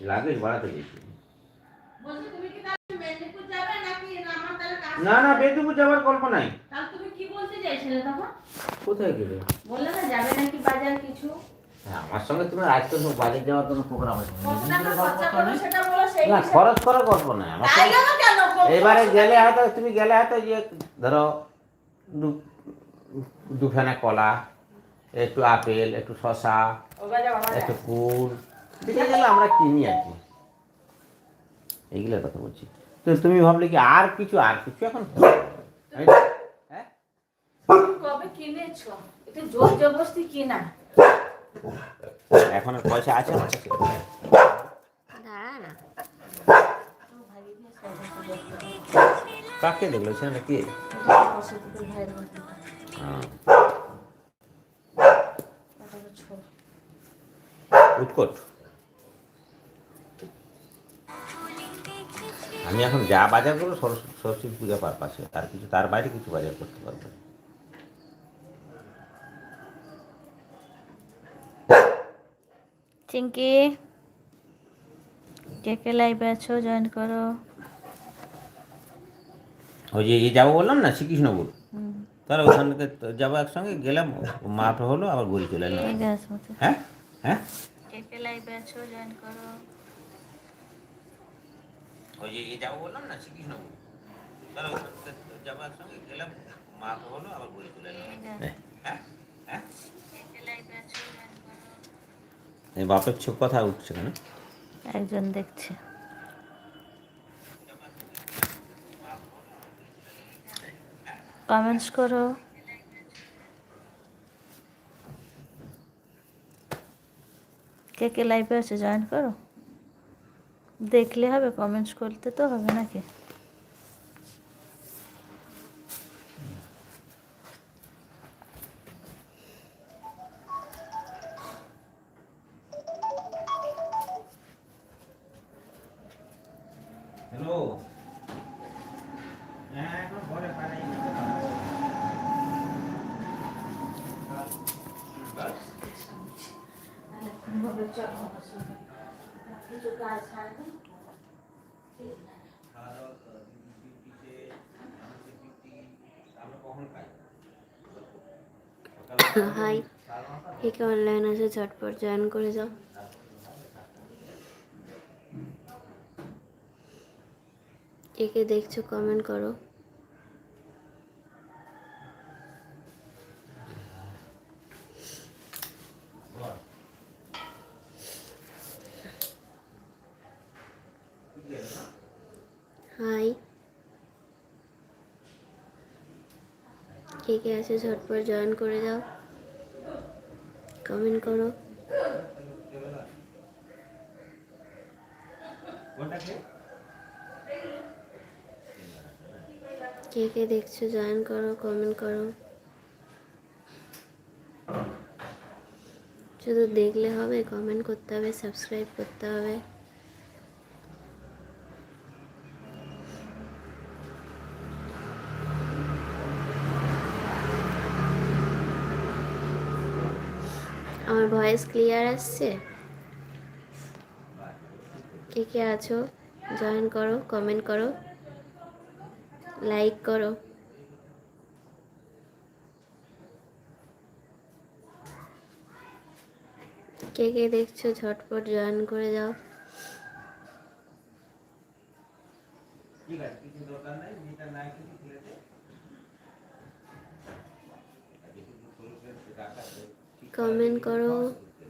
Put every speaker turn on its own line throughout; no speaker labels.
Luggage বাড়াতে গেছি
মেদিনীপুর না
না বেদুপুর যাওয়ার গল্প নাই।
তুমি কি বলতে চাইছিলে তখন?
কোথায় গেলে?
বললে না যাবে নাকি বাজার কিছু?
হ্যাঁ, আমার সঙ্গে তুমি আজকে তো বাজার যাওয়ার কোনো প্রোগ্রাম আছে। না খরচ গল্প এবারে গেলে হয়তো তুমি গেলে হয়তো যে ধরো দু- দুখানা কলা একটু আপেল একটু শশা একটু। কুল ঠিক গেলে আমরা কিনি আর কি। এইগুলোর কথা বলছি। তো তুমি ভাবলে কি আর কিছু আর কিছু এখন হ্যাঁ?
কবে কিনেছো? এটা জোর জবরদস্তি কিনা।
এখন পয়সা আছে কাকে দেখল? সেটা কি?
হবে। বসে থেকে ভাইয়ের মধ্যে
হ্যাঁ, যা বাজার করব সরস্বতী সরস্বতী পূজা পারপাসে তার কিছু তার বাইরে কিছু বাজার করতে পারব।
চিঙ্কি কে কে লাইভে আছো? জয়েন করো।
ওই যে যাব বললাম না শ্রীকৃষ্ণপুর। তাহলে ওখান থেকে যাব একসঙ্গে গেলাম মাঠ হলো আবার ঘুরে চলে এলাম। হ্যাঁ? হ্যাঁ?
কে কে লাইভে আছো? জয়েন করো।
ওই যে এই যাব বললাম না তাহলে ওখান থেকে তো যাব একসঙ্গে গেলাম মাঠ হলো আবার ঘুরে চলে হ্যাঁ। হ্যাঁ?
করো
এই বাপের চোখ কথা উঠছে কেন?
একজন দেখছে। কমেন্টস করো। কে কে লাইভে আছে জয়েন করো। দেখলে হবে কমেন্টস করতে তো হবে নাকি?
হ্যালো হ্যাঁ এখন ঘরে পাঠাই
তাহলে কোনভাবে চলো আমার সঙ্গে। কিছু কাজ ছাড়বে
হাই। একে অনলাইন আছে ঝটপট জয়েন করে যাও। কে কে দেখছ কমেন্ট করো। হাই। কে কে আছে ঝটপট জয়েন করে যাও। কমেন্ট করো। কে কে দেখছ জয়েন করো কমেন্ট করো। শুধু দেখলে হবে কমেন্ট করতে হবে সাবস্ক্রাইব করতে হবে। আমার ভয়েস ক্লিয়ার আসছে? কে কে আছো? জয়েন করো কমেন্ট করো লাইক করো। কে কে দেখছ? ঝটপট জয়েন করে যাও।
ঠিক আছে কিছু দরকার নাই মিটার নাই কিছু খুলে দে
কমেন্ট করো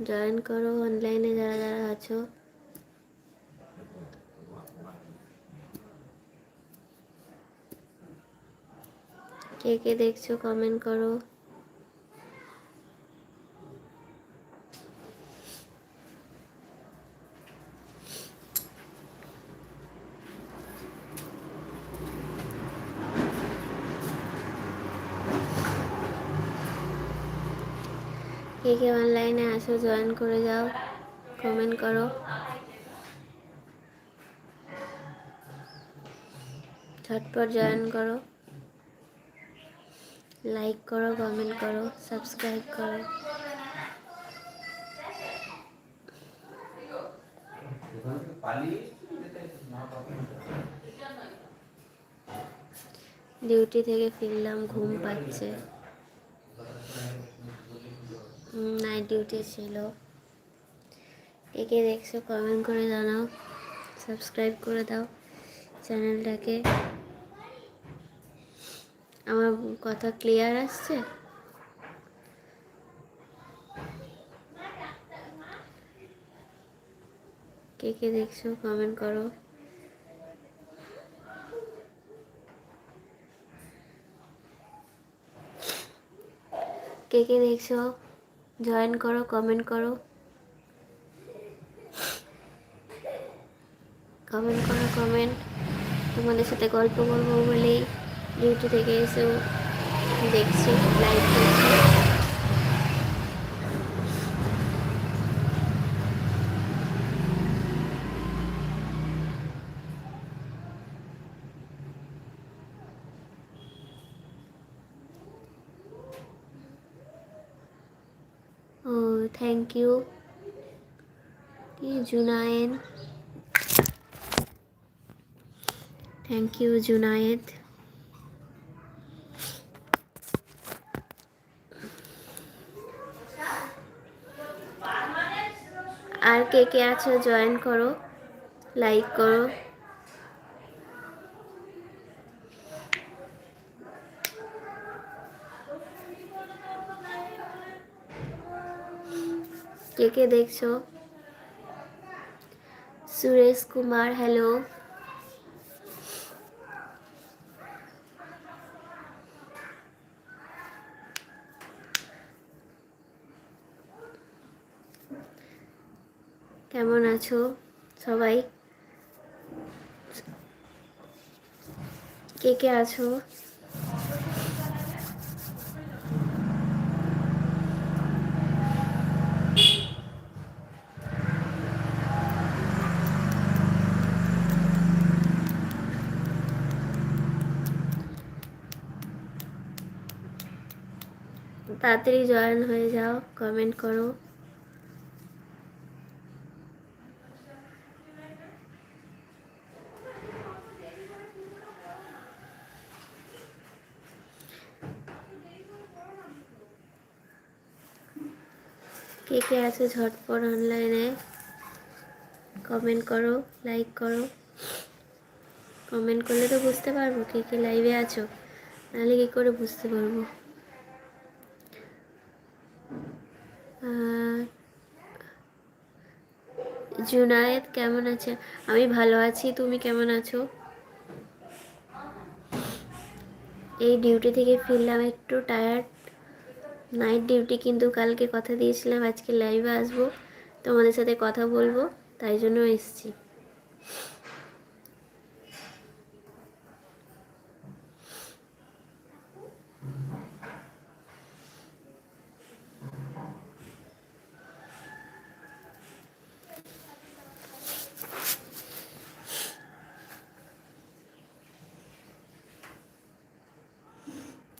জয়েন করো অনলাইনে যারা যারা আছো। কে কে দেখছ কমেন্ট করো। কে কে অনলাইনে আসো জয়েন করে যাও কমেন্ট করো। ঝটপট জয়েন করো। লাইক করো কমেন্ট করো সাবস্ক্রাইব করো। ডিউটি থেকে ফিরলাম, ঘুম পাচ্ছে নাইট ডিউটি ছিল। কে কে দেখছ কমেন্ট করে জানাও সাবস্ক্রাইব করে দাও চ্যানেলটাকে আমার কথা ক্লিয়ার আসছে? কে কে দেখছ কমেন্ট করো। কে কে দেখছ জয়েন করো কমেন্ট করো। কমেন্ট করো কমেন্ট তোমাদের সাথে গল্প করব বলেই ডিউটি থেকে এসেও দেখছি লাইভ করছি ও থ্যাংক ইউ কি জুনায়েদ থ্যাংক ইউ জুনায়েদ আর কে কে আছো জয়েন করো লাইক করো। কে কে দেখছ? সুরেশ কুমার হ্যালো কেমন আছো সবাই? কে কে আছো? তাড়াতাড়ি জয়েন হয়ে যাও কমেন্ট করো। কে কে আছে ঝটপট অনলাইনে কমেন্ট করো লাইক করো। কমেন্ট করলে তো বুঝতে পারব কে কে লাইভে আছো। নাহলে কী করে বুঝতে পারব? জুনায়েদ, কেমন আছে? আমি ভালো আছি, তুমি কেমন আছো? এই ডিউটি থেকে ফিরলাম, একটু টায়ার্ড নাইট ডিউটি কিন্তু কালকে কথা দিয়েছিলাম, আজকে লাইভে আসব। তোমাদের সাথে কথা বলব, তাই জন্য এসেছি।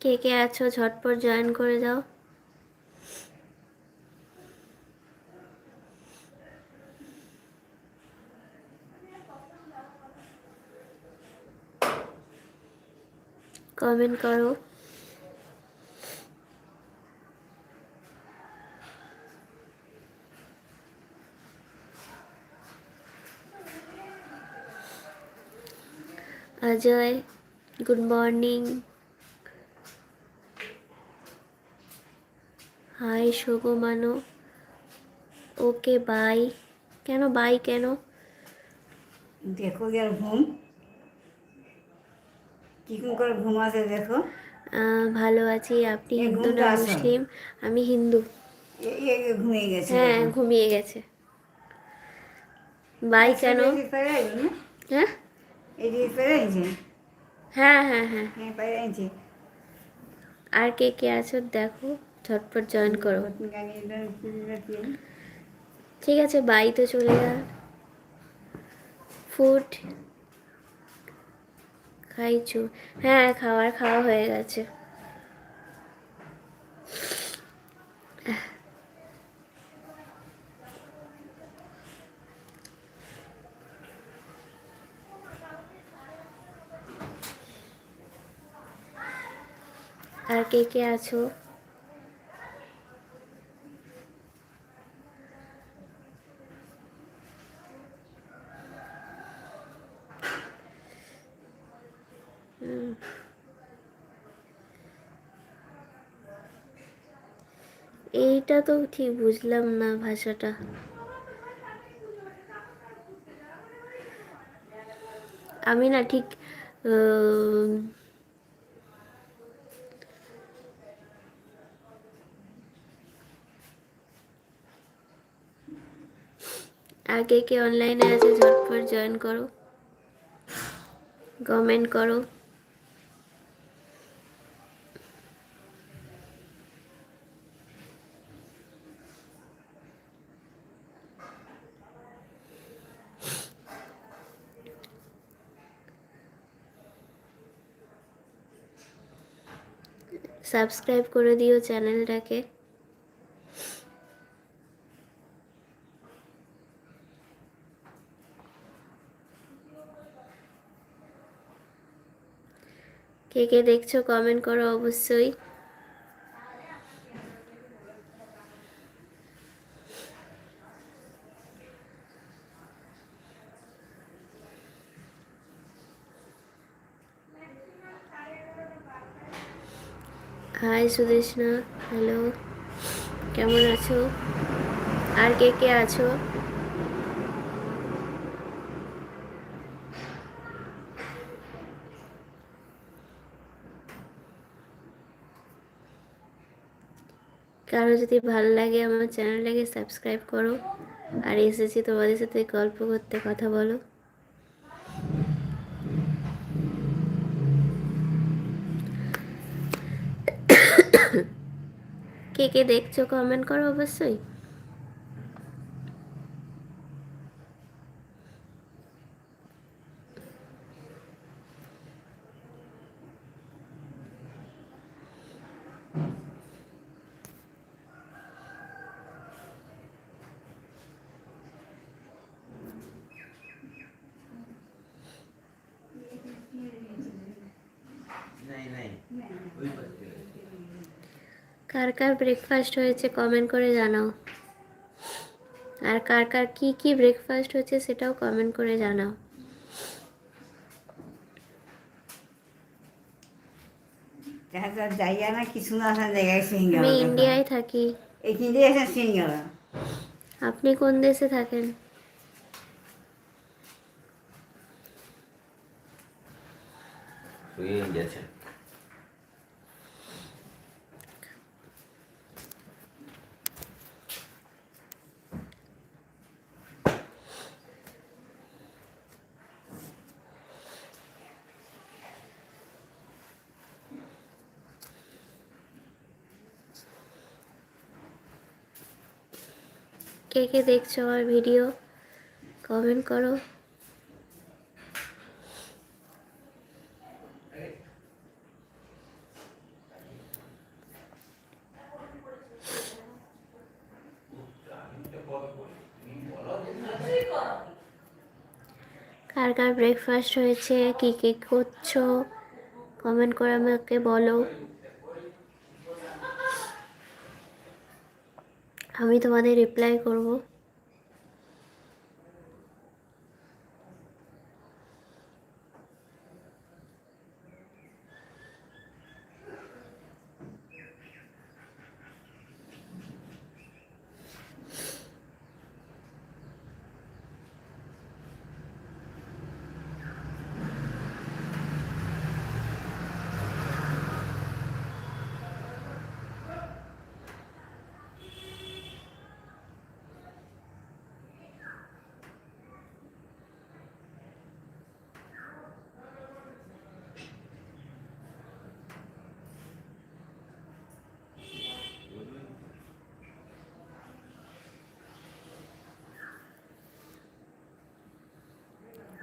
কে কে আছো? ঝটপট জয়েন করে যাও। কমেন্ট করো। অজয় গুড মর্নিং হাই শুভ মানো ওকে বাই। কেন বাই কেন?
দেখো যার ঘুম? কীরকম করে ঘুম আছে দেখো।
ভালো আছি। আপনি হিন্দু না মুসলিম? আমি হিন্দু।
ঘুমিয়ে গেছে
হ্যাঁ ঘুমিয়ে গেছে। বাই কেন?
এই যে পেরে আইলো না?
হ্যাঁ? হ্যাঁ হ্যাঁ হ্যাঁ।
হ্যাঁ
আর কে কে আছো? দেখো। ঝটপট জয়েন করো। ঠিক আছে বাই তো চলে যা। ফুড খাইছো। হ্যাঁ খাবার খাওয়া হয়ে গেছে। আর কে কে আছো? এইটা তো ঠিক বুঝলাম না ভাষাটা। আমি না ঠিক আগে কে অনলাইনে আছে ঝটপট জয়েন করো। কমেন্ট করো। সাবস্ক্রাইব করে দিও চ্যানেলটাকে। কে কে দেখছ কমেন্ট করো অবশ্যই। Hi Sudeshna, hello. কেমন আছো? আর কে কে আছো? কারও যদি ভালো লাগে আমার চ্যানেলটাকে সাবস্ক্রাইব করো। আর এসেছি তোমাদের সাথে গল্প করতে, কথা বলো। কে দেখছ কমেন্ট করো অবশ্যই। কার কার ব্রেকফাস্ট হয়েছে কমেন্ট করে জানাও। আর কার কার কি কি ব্রেকফাস্ট হয়েছে সেটাও কমেন্ট করে জানাও। আমি ইন্ডিয়ায় থাকি। আপনি কোন দেশে থাকেন?
গেছে
কে কে দেখছ আমার ভিডিও? কমেন্ট করো। কার কার ব্রেকফাস্ট হয়েছে, কি কি করছ? কমেন্ট করে আমাকে বলো। আমি তোমাদের রিপ্লাই করব।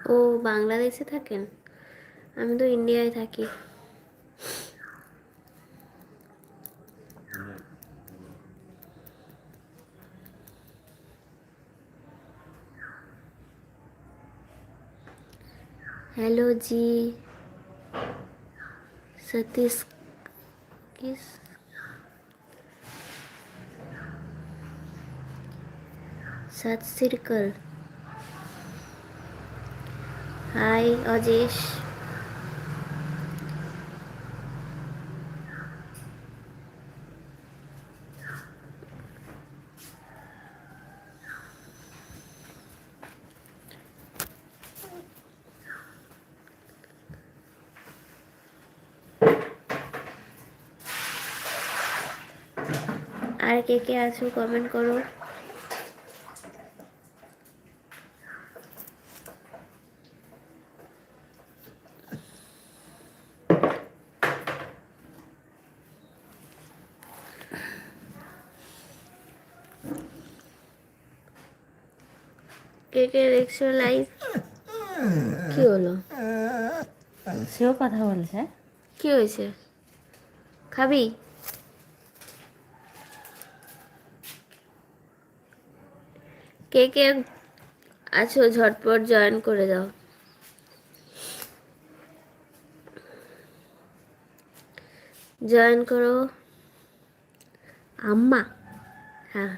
ও বাংলাদেশে থাকেন আমি তো ইন্ডিয়ায় থাকি हेलो जी सतीश ইস সৎ সিরকল হাই অজেশ আর কে কে আছো কমেন্ট করো। কে কে দেখছ লাইভ কি হলো?
সেও কথা বলছে।
কি হয়েছে? খাবি? কে কে আছো ঝটপট জয়েন করে দাও। জয়েন করো। আম্মা? হ্যাঁ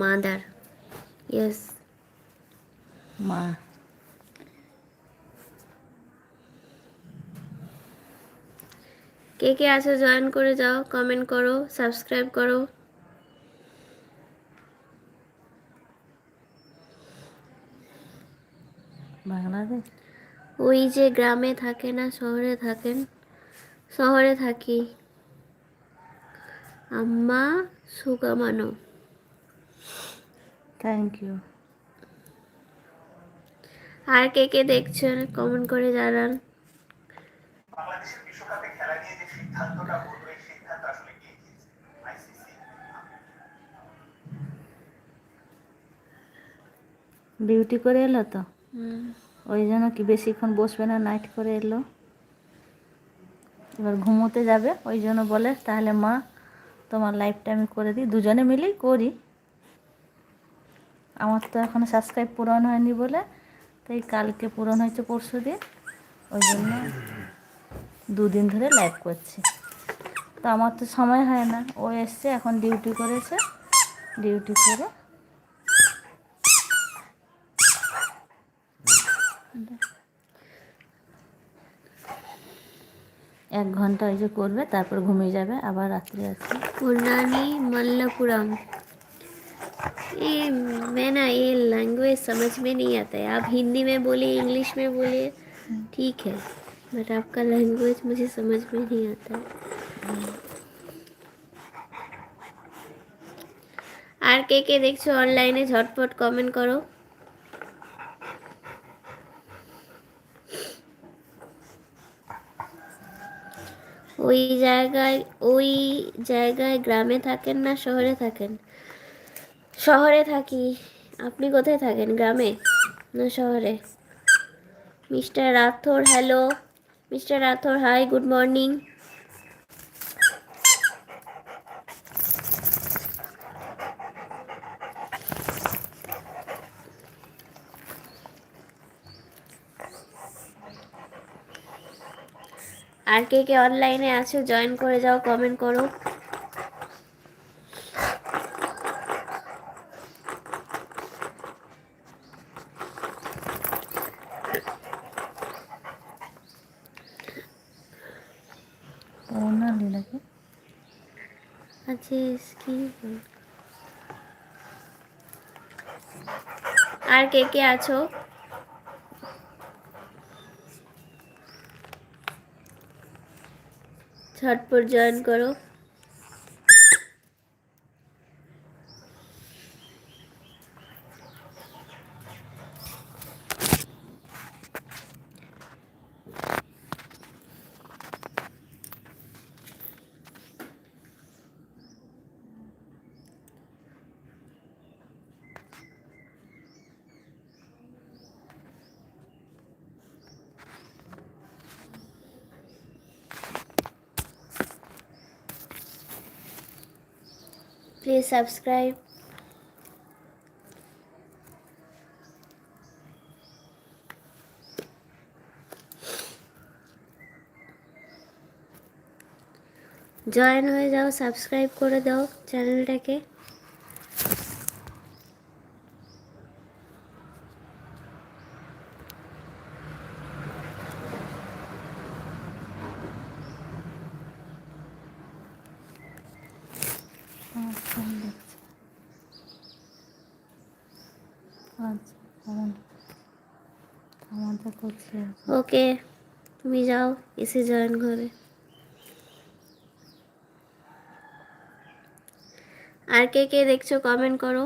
মাদার ইয়েস
মা।
কে কে আছো জয়েন করে যাও কমেন্ট করো সাবস্ক্রাইব করো।
বাংলাদেশ?
ওই যে গ্রামে থাকে না শহরে থাকেন শহরে থাকি। আম্মা সুগামানো
থ্যাংক ইউ
আর কে কে দেখছেন কমেন্ট করে জানান।
বাংলাদেশের বিশ্বকাপে খেলা নিয়ে যে সিদ্ধান্তটা হলো এই সিদ্ধান্ত আসলে কে
ডিউটি করে এলো তো? ওই জন্য কি বেশিক্ষণ বসবে না নাইট করে এলো? এবার ঘুমোতে যাবে ওই জন্য বলে তাহলে মা তোমার লাইফটা আমি করে দিই দুজনে মিলেই করি। আমার তো এখনও সাবস্ক্রাইব পূরণ হয়নি বলে তাই কালকে পূরণ হয়েছে পরশু দিন। ওই জন্য দুদিন ধরে লাইভ করছি। তো আমার তো সময় হয় না। ও এসছে, এখন ডিউটি করেছে। ডিউটি করে এক ঘণ্টা ওই যে করবে, তারপর ঘুমিয়ে যাবে। আবার রাত্রে আছে।
পুর্ণানি মাল্লাপুরম। ये मैं ना ये लैंग्वेज समझ में नहीं आता है आप हिंदी में बोलिए इंग्लिश में बोलिए ठीक है बट आपका लैंग्वेज मुझे समझ में नहीं आता है আর কে কে দেখছো অনলাইনে ঝটপট কমেন্ট করো ওই জায়গায় ওই জায়গায় গ্রামে থাকেন না শহরে থাকেন শহরে থাকি। আপনি কোথায় থাকেন? গ্রামে? না শহরে? Mister Rathore, hello. Mister Rathore, hi, good morning. আর কে কে অনলাইনে আছো জয়েন করে যাও কমেন্ট করো
পৌর্ণালি নাকি
আচ্ছা কি আর কে কে আছো? ঝটপট জয়েন করো। Please subscribe. জয়েন হয়ে যাও সাবস্ক্রাইব করে দাও চ্যানেলটাকে
আমার ফোন দেখছে আচ্ছা কারণ আমাদের করছে
ওকে তুমি যাও এসে জয়েন করে। আর কে কে দেখছ কমেন্ট করো।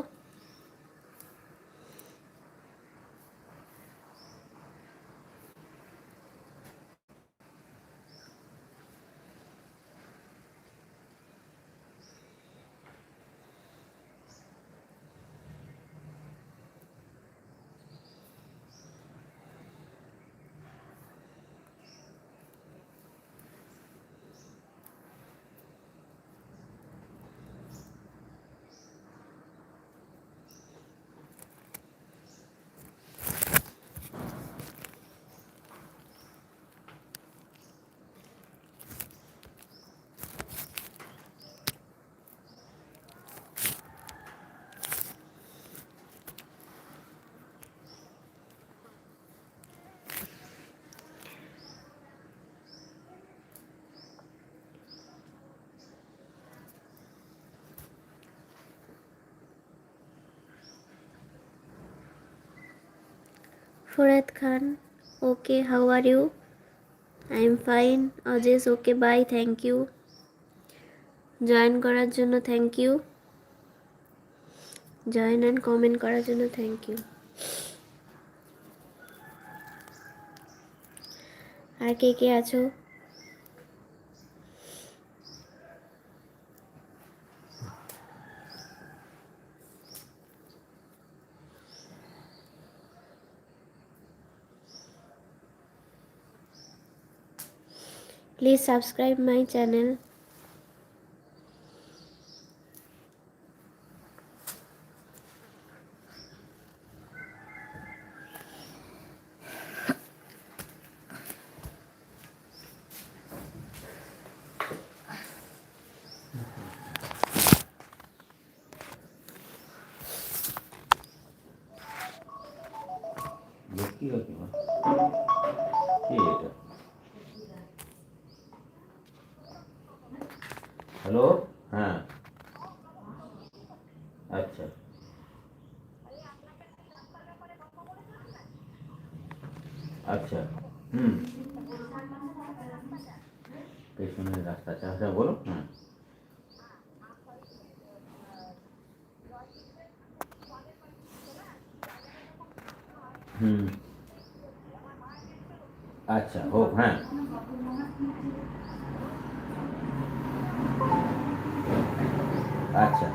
Furat Khan okay how are you I am fine অজেস okay bye thank you join করার জন্য thank you join and comment করার জন্য থ্যাংক ইউ আর কে কে আছো?
प्लीज़ सब्सक्राइब माय चैनल আচ্ছা। আচ্ছা হুম। পেছনের রাস্তা আচ্ছা আচ্ছা বলো হ্যাঁ। হুম। আচ্ছা হোক হ্যাঁ। আচ্ছা।